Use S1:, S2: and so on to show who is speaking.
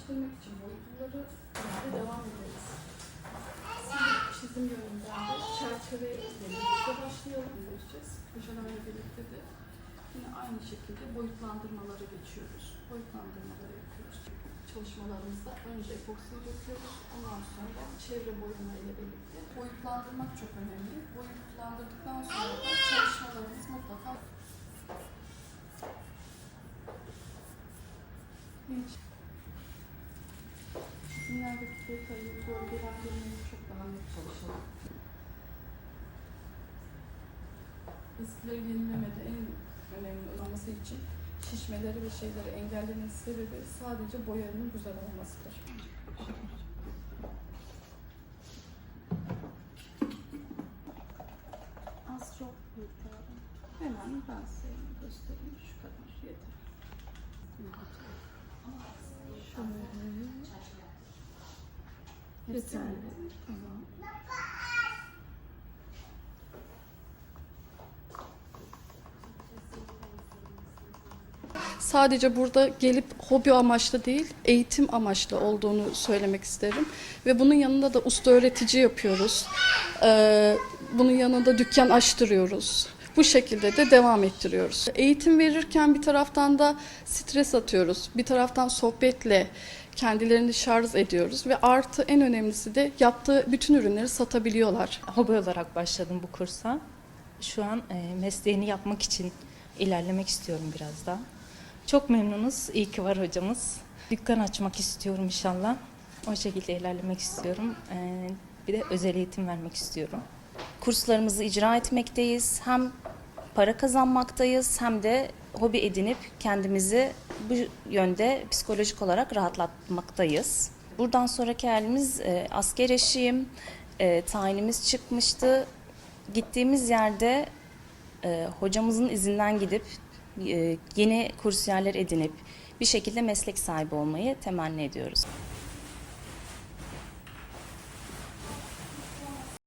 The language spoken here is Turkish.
S1: gerçekleştirmek için boyutları de devam ederiz. Şimdi çizim yönünden de çerçeve birlikte başlayalım vereceğiz. Projelerle birlikte de yine aynı şekilde boyutlandırmalara geçiyoruz. Boyutlandırmaları yapıyoruz. Çalışmalarımızda önce epoksi döküyoruz. Ondan sonra çevre boyama ile birlikte boyutlandırmak çok önemli. Boyutlandırdıktan sonra da çalışmalarımız mutlaka Hiç. Çizimlerdeki detayı, bölgelendirmeyi çok daha net çalışalım. Eskileri yenilemede en önemli olması için şişmeleri ve şeyleri engellemenin sebebi sadece boyanın güzel olmasıdır. Az çok miktarı. Hemen ben size göstereyim. Şu kadar yeter. Şöyle. Tamam. Sadece burada gelip hobi amaçlı değil, eğitim amaçlı olduğunu söylemek isterim. Ve bunun yanında da usta öğretici yapıyoruz. Ee, bunun yanında dükkan açtırıyoruz. Bu şekilde de devam ettiriyoruz. Eğitim verirken bir taraftan da stres atıyoruz. Bir taraftan sohbetle kendilerini şarj ediyoruz ve artı en önemlisi de yaptığı bütün ürünleri satabiliyorlar.
S2: hobi olarak başladım bu kursa. Şu an e, mesleğini yapmak için ilerlemek istiyorum biraz daha. Çok memnunuz. İyi ki var hocamız. Dükkan açmak istiyorum inşallah. O şekilde ilerlemek istiyorum. E, bir de özel eğitim vermek istiyorum.
S3: kurslarımızı icra etmekteyiz. Hem para kazanmaktayız hem de hobi edinip kendimizi bu yönde psikolojik olarak rahatlatmaktayız. Buradan sonraki halimiz e, asker eşiyim. E, tayinimiz çıkmıştı. Gittiğimiz yerde e, hocamızın izinden gidip e, yeni kursiyerler edinip bir şekilde meslek sahibi olmayı temenni ediyoruz.